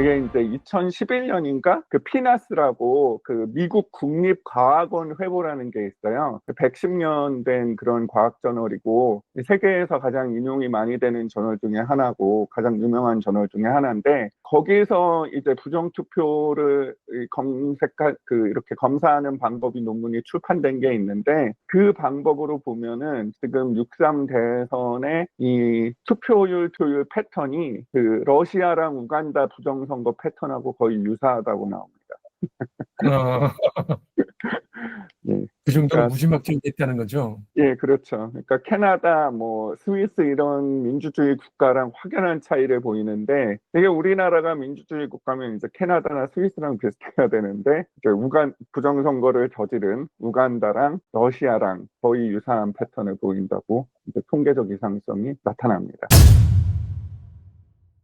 이게 이제 2011년인가 그 피나스라고 그 미국 국립과학원 회보라는 게 있어요. 110년 된 그런 과학 저널이고 세계에서 가장 인용이 많이 되는 저널 중에 하나고 가장 유명한 저널 중에 하나인데 거기서 이제 부정 투표를 검색할 그 이렇게 검사하는 방법이 논문이 출판된 게 있는데 그 방법으로 보면은 지금 6.3 대선의 이 투표율 투율 패턴이 그 러시아랑 우간다 부정선거 패턴하고 거의 유사하다고 나옵니다. 그 정도로 그러니까- 무지막지하게 있다는 거죠. 예, 그렇죠. 그러니까 캐나다, 뭐 스위스 이런 민주주의 국가랑 확연한 차이를 보이는데 이게 우리나라가 민주주의 국가면 이제 캐나다나 스위스랑 비슷해야 되는데 이제 우간 부정선거를 저지른 우간다랑 러시아랑 거의 유사한 패턴을 보인다고 이제 통계적 이상성이 나타납니다.